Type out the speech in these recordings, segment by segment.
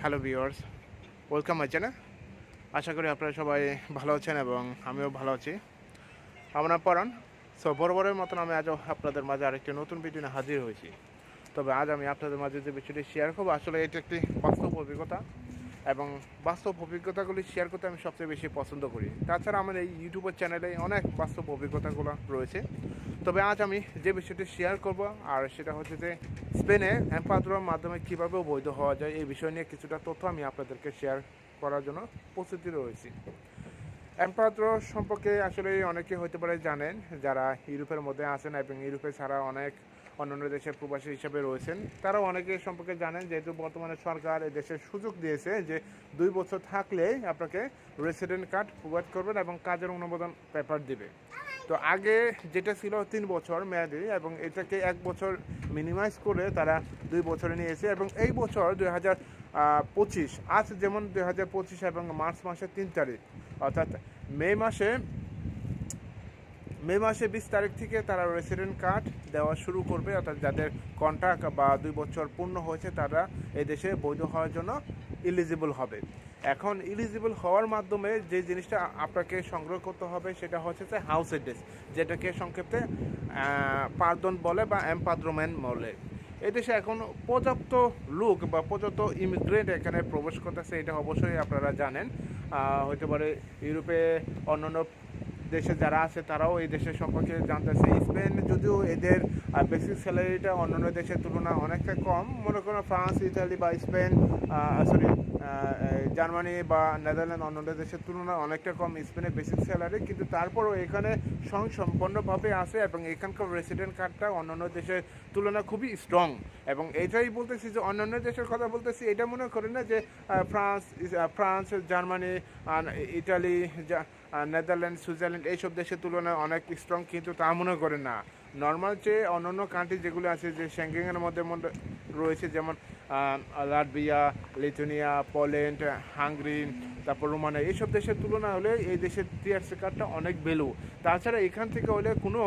Hello viewers, welcome my না? আশা করি আপনারা সবাই ভালো আছেন এবং আমিও ভালো আছি। আমরা পড়ান সো বরাবরের মতন আমি আজও আপনাদের মাঝে আরেকটি নতুন ভিডিও নিয়ে হাজির হয়েছি। তবে আজ আমি আপনাদের মাঝে যে বিষয়টি শেয়ার করব, আসলে এটি একটি বাস্তব অভিজ্ঞতা এবং বাস্তব অভিজ্ঞতাগুলি শেয়ার করতে আমি সবচেয়ে বেশি পছন্দ করি। তাছাড়া আমার এই ইউটিউবের চ্যানেলে অনেক বাস্তব অভিজ্ঞতাগুলো রয়েছে। তবে আজ আমি যে বিষয়টি শেয়ার করব, আর সেটা হচ্ছে যে স্পেনে এম্পাদ্রোর মাধ্যমে কীভাবে বৈধ হওয়া যায়, এই বিষয় নিয়ে কিছুটা তথ্য আমি আপনাদেরকে শেয়ার করার জন্য প্রস্তুতি রয়েছি। এম্পাদ্রো সম্পর্কে আসলে অনেকে হতে পারে জানেন, যারা ইউরোপের মধ্যে আছেন এবং ইউরোপে ছাড়া অনেক অন্যান্য দেশের প্রবাসী হিসাবে রয়েছেন তারাও অনেকে সম্পর্কে জানেন, যেহেতু বর্তমানে সরকার দেশের সুযোগ দিয়েছে যে দুই বছর থাকলে আপনাকে রেসিডেন্ট কার্ড প্রোভাইড করবেন এবং কাজের অনুমোদন পেপার দিবে। তো আগে যেটা ছিল তিন বছর মেয়াদি এবং এটাকে এক বছর মিনিমাইজ করে তারা দুই বছরে নিয়েছে এবং এই বছর দুই হাজার পঁচিশ, আজ যেমন দুই হাজার পঁচিশ এবং মার্চ মাসের তিন তারিখ, অর্থাৎ মে মাসে মে মাসে বিশ তারিখ থেকে তারা রেসিডেন্ট কার্ড দেওয়া শুরু করবে, অর্থাৎ যাদের কন্ট্রাক্ট বা দুই বছর পূর্ণ হয়েছে তারা এই দেশে বৈধ হওয়ার জন্য ইলিজিবল হবে। এখন ইলিজিবল হওয়ার মাধ্যমে যে জিনিসটা আপনাকে সংগ্রহ করতে হবে, সেটা হচ্ছে যে হাউস এড্রেস যেটাকে সংক্ষেপে পার্দন বলে বা এম্পাদ্রোম্যান বলে। এদেশে এখন পর্যাপ্ত লোক বা পর্যাপ্ত ইমিগ্রেন্ট এখানে প্রবেশ করতেছে, এটা অবশ্যই আপনারা জানেন। হতে পারে ইউরোপে অন্যান্য দেশে যারা আছে, তারাও এই দেশের সম্পর্কে জানতেছে। স্পেন যদিও এদের বেসিক স্যালারিটা অন্যান্য দেশের তুলনায় অনেকটা কম। মনে করো ফ্রান্স, ইতালি বা স্পেন সরি জার্মানি বা নেদারল্যান্ড অন্যান্য দেশের তুলনায় অনেকটা কম, স্পেনে বেসিক স্যালারি কিন্তু তারপরও এখানে সম্পূর্ণভাবে আছে এবং এখানকার রেসিডেন্ট কার্ডটা অন্যান্য দেশের তুলনায় খুবই স্ট্রং এবং এটাই বলতেছি যে অন্যান্য দেশের কথা বলতেছি, এটা মনে করেন না যে France France Germany Italy Netherland, Switzerland, এইসব দেশের তুলনায় অনেক স্ট্রং কিন্তু তা মনে করে না। নর্মাল যে অন্যান্য কান্ট্রি যেগুলো আছে, যে শ্যাঙ্গিংয়ের মধ্যে মধ্যে রয়েছে, যেমন লাটভিয়া লিথুনিয়া পোল্যান্ড হাঙ্গরি তারপর রোমানিয়া এইসব দেশের তুলনা হলে এই দেশের টিআরসি কার্ডটা অনেক ভ্যালু তাছাড়া এখান থেকে হলে কোনো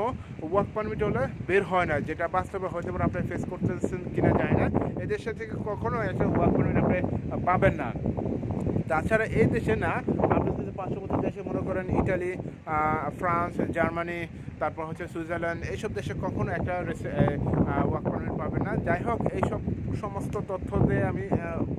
ওয়ার্ক পারমিট হলে বের হয় না, যেটা বাস্তবে হয়তো আপনি ফেস করতেছেন কিনা যায় না। এই দেশের থেকে কখনো একটা ওয়ার্ক পারমিট আপনি পাবেন না। তাছাড়া এই দেশে না, আপনি যদি পার্শ্ববর্তী দেশে মনে করেন ইটালি ফ্রান্স জার্মানি তারপর হচ্ছে সুইজারল্যান্ড, এইসব দেশে কখনো একটা ওয়ার্ক পারমিট পাবেন না। যাই হোক, এইসব সমস্ত তথ্য দিয়ে আমি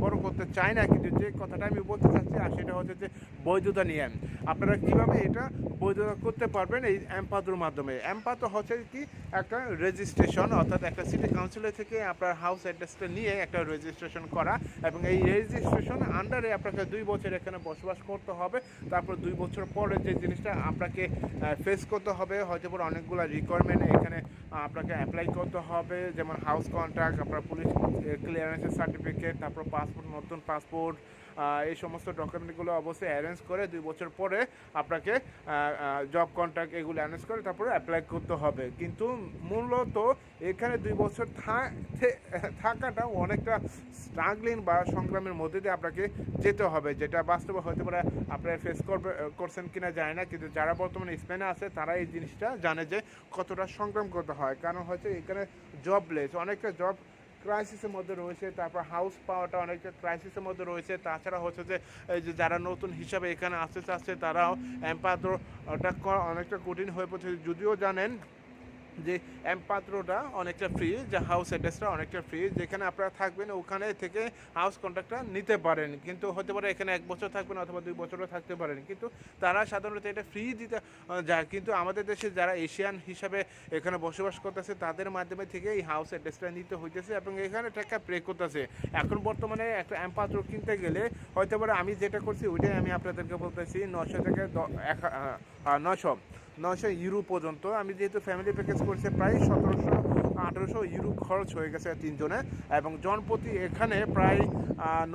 বড় করতে চাই না কিন্তু যে কথাটা আমি বলতে চাচ্ছি, আর সেটা হচ্ছে যে বৈধতা নিয়ে। আপনারা কীভাবে এটা বৈধতা করতে পারবেন এই অ্যাম্পাদ্রোর মাধ্যমে? অ্যাম্পাদ্রো হচ্ছে কি, একটা রেজিস্ট্রেশন অর্থাৎ একটা সিটি কাউন্সিলের থেকে আপনার হাউস অ্যাড্রেসটা নিয়ে একটা রেজিস্ট্রেশন করা এবং এই রেজিস্ট্রেশন আন্ডারে আপনাকে দুই বছর এখানে বসবাস করতে হবে। তারপর দুই বছর পরে যে জিনিসটা আপনাকে ফেস করতে হবে, হয়তো পরে অনেকগুলো রিকোয়ারমেন্ট এখানে আপনাকে অ্যাপ্লাই করতে হবে। যেমন হাউস কন্ট্রাক্ট আপনার পুলিশ ক্লিয়ারেন্সের সার্টিফিকেট তারপর পাসপোর্ট নতুন পাসপোর্ট এই সমস্ত ডকুমেন্টগুলো অবশ্যই অ্যারেঞ্জ করে দুই বছর পরে আপনাকে জব কন্ট্রাক্ট এগুলো অ্যারেঞ্জ করে তারপরে অ্যাপ্লাই করতে হবে। কিন্তু মূলত এখানে দুই বছর থাকাটা অনেকটা স্ট্রাগলিং বা সংগ্রামের মধ্যে দিয়ে আপনাকে যেতে হবে, যেটা বাস্তবে হতে পারে আপনারা ফেস করবে, করছেন কিনা যায় না, কিন্তু যারা বর্তমানে স্পেনে আছে, তারা এই জিনিসটা জানে যে কতটা সংগ্রাম করতে হয়। কারণ হচ্ছে এখানে জবলেস অনেকটা জব ক্রাইসিসের মধ্যে রয়েছে, তারপর হাউস পাওয়াটা অনেকটা ক্রাইসিসের মধ্যে রয়েছে। তাছাড়া হচ্ছে যে, এই যে যারা নতুন হিসাবে এখানে আসতে চাচ্ছে, তারাও এম্পাদ্রোটা করা অনেকটা কঠিন হয়ে পড়ছে। যদিও জানেন যে এমপাত্রটা অনেকটা ফ্রি যে হাউস অ্যাড্রেসটা অনেকটা ফ্রি যেখানে আপনারা থাকবেন, ওখানে থেকে হাউস কন্ট্রাক্টটা নিতে পারেন। কিন্তু হতে পারে এখানে এক বছর থাকবেন অথবা দুই বছরও থাকতে পারেন। কিন্তু তারা সাধারণত এটা ফ্রি দিতে যায়। কিন্তু আমাদের দেশে যারা এশিয়ান হিসাবে এখানে বসবাস করতেছে, তাদের মাধ্যমে থেকে এই হাউস অ্যাড্রেসটা নিতে হইতেছে এবং এখানে টাকা প্রে করতেছে। এখন বর্তমানে একটা এমপাত্র কিনতে গেলে হয়তো পারে আমি যেটা করছি, ওইটাই আমি আপনাদেরকে বলতেছি। নশো থেকে এক নশো নশো ইউরো পর্যন্ত। আমি যেহেতু ফ্যামিলি প্যাকেজ করছি, প্রায় সতেরোশো, আঠেরোশো ইউরো খরচ হয়ে গেছে তিনজনে। এবং জনপ্রতি এখানে প্রায়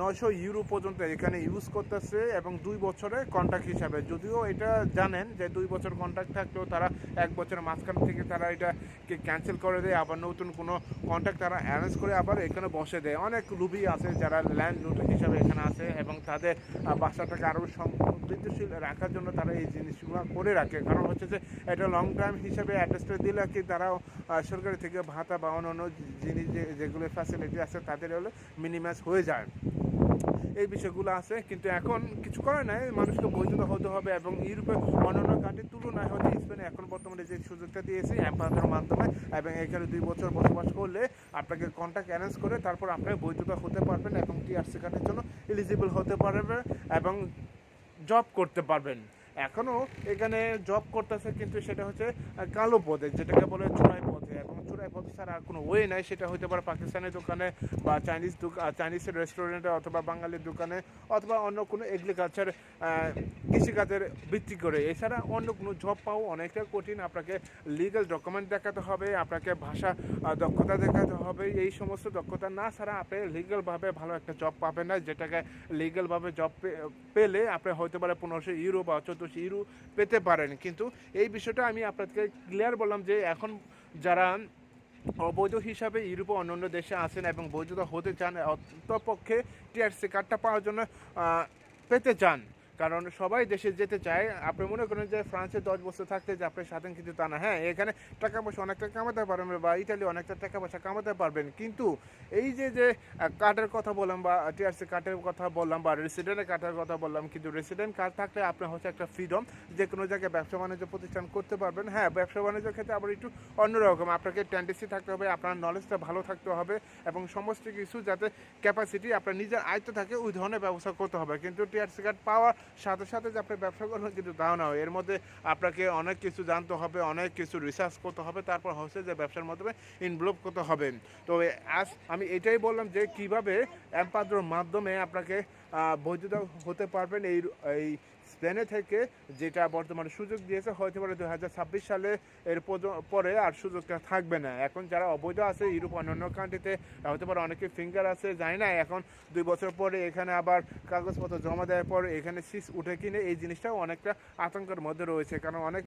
নশো ইউরো পর্যন্ত এখানে ইউজ করতেছে এবং দুই বছরে কন্ট্রাক্ট হিসাবে। যদিও এটা জানেন যে দুই বছর কন্ট্রাক্ট থাকলেও তারা এক বছরের মাঝখান থেকে তারা এটাকে ক্যান্সেল করে দেয় আবার নতুন কোনো কন্ট্রাক্ট তারা অ্যারেঞ্জ করে আবার এখানে বসে দেয়। অনেক লুবি আছে যারা ল্যান্ড লুট হিসাবে এখানে আছে এবং তাদের বাসাটাকে আরও সমৃদ্ধশীল রাখার জন্য তারা এই জিনিসগুলো করে রাখে। কারণ হচ্ছে যে এটা লং টাইম হিসাবে অ্যাড্রেসটা দিলে কি আহ, সরকারি থেকে ভাতা বা অন্য জিনিস যে যেগুলো ফ্যাসিলিটি আছে তাদের হলে মিনিমাইজ হয়ে যায়। এই বিষয়গুলো আছে কিন্তু এখন কিছু করে নাই। মানুষকে বৈধতা হতে হবে এবং ইউরোপের অন্যান্য কান্ট্রির তুলনায় হচ্ছে স্পেনে এখন বর্তমানে যে সুযোগটা দিয়েছি অ্যাম্পায়ারের মাধ্যমে এবং এখানে দুই বছর বসবাস করলে আপনাকে কন্ট্যাক্ট অ্যারেঞ্জ করে তারপর আপনি বৈধতা হতে পারবেন এবং টিআরসি কার্ডের জন্য এলিজিবল হতে পারবেন এবং জব করতে পারবেন। এখনও এখানে জব করতেছে কিন্তু সেটা হচ্ছে কালো পদে, যেটাকে বলে চোরাই এবং চোরাই পথে ছাড়া আর কোনো ওয়ে নাই। সেটা হতে পারে পাকিস্তানের দোকানে বা চাইনিজ চাইনিজ রেস্টুরেন্টে অথবা বাঙালির দোকানে অথবা অন্য কোনো এগ্রিকালচার কৃষিকাজের ভিত্তি করে। এছাড়া অন্য কোনো জব পাওয়া অনেকটা কঠিন। আপনাকে লিগ্যাল ডকুমেন্ট দেখাতে হবে, আপনাকে ভাষা দক্ষতা দেখাতে হবে। এই সমস্ত দক্ষতা না ছাড়া আপনি লিগ্যালভাবে ভালো একটা জব পাবেন না। যেটাকে লিগ্যালভাবে জব পেলে আপনি হয়তো পারে পনেরোশো ইউরো বা চোদ্দোশো ইউরো পেতে পারেন। কিন্তু এই বিষয়টা আমি আপনাদেরকে ক্লিয়ার বললাম যে এখন যারা অবৈধ হিসাবে ইউরোপ অন্যান্য দেশে আসেন এবং বৈধতা হতে চান অন্তপক্ষে টিআরসি কার্ডটা পাওয়ার জন্য পেতে চান। কারণ সবাই দেশে যেতে চায়। আপনি মনে করেন যে ফ্রান্সে দশ বছর থাকতে যে আপনি স্বাধীন কিন্তু তা না। হ্যাঁ এখানে টাকা পয়সা অনেকটা কামাতে পারবেন বা ইটালি অনেকটা টাকা পয়সা কামাতে পারবেন। কিন্তু এই যে যে কার্ডের কথা বললাম বা টিআরসি কার্ডের কথা বললাম বা রেসিডেন্টের কার্ডের কথা বললাম, কিন্তু রেসিডেন্ট কার্ড থাকলে আপনার হচ্ছে একটা ফ্রিডম যে কোনো জায়গায় ব্যবসা বাণিজ্য প্রতিষ্ঠান করতে পারবেন। হ্যাঁ ব্যবসা বাণিজ্যের ক্ষেত্রে আবার একটু অন্যরকম। আপনাকে টেন্ডেন্সি থাকতে হবে, আপনার নলেজটা ভালো থাকতে হবে এবং সমস্ত কিছু যাতে ক্যাপাসিটি আপনার নিজের আয়ত্ত থাকে, ওই ধরনের ব্যবস্থা করতে হবে। কিন্তু টিআরসি কার্ড পাওয়ার সাথে সাথে যে আপনি ব্যবসা করবেন কিন্তু তাও না, এর মধ্যে আপনাকে অনেক কিছু জানতে হবে, অনেক কিছু রিসার্চ করতে হবে, তারপর হচ্ছে যে ব্যবসার মাধ্যমে ইনভলভ করতে হবে। তো আজ আমি এটাই বললাম যে কীভাবে অ্যাম্পাদ্রর মাধ্যমে আপনাকে বৈধতা হতে পারবেন এই এই স্পেনে থেকে, যেটা বর্তমানে সুযোগ দিয়েছে, হয়তো পারে দু হাজার ছাব্বিশ সালে এর পরে আর সুযোগটা থাকবে না। এখন যারা অবৈধ আছে, ইউরোপ অন্যান্য কান্ট্রিতে হতে পারে অনেকে ফিঙ্গার আছে যায় না। এখন দুই বছর পরে এখানে আবার কাগজপত্র জমা দেওয়ার পর এখানে সিস উঠে কিনে এই জিনিসটাও অনেকটা আতঙ্কের মধ্যে রয়েছে, কারণ অনেক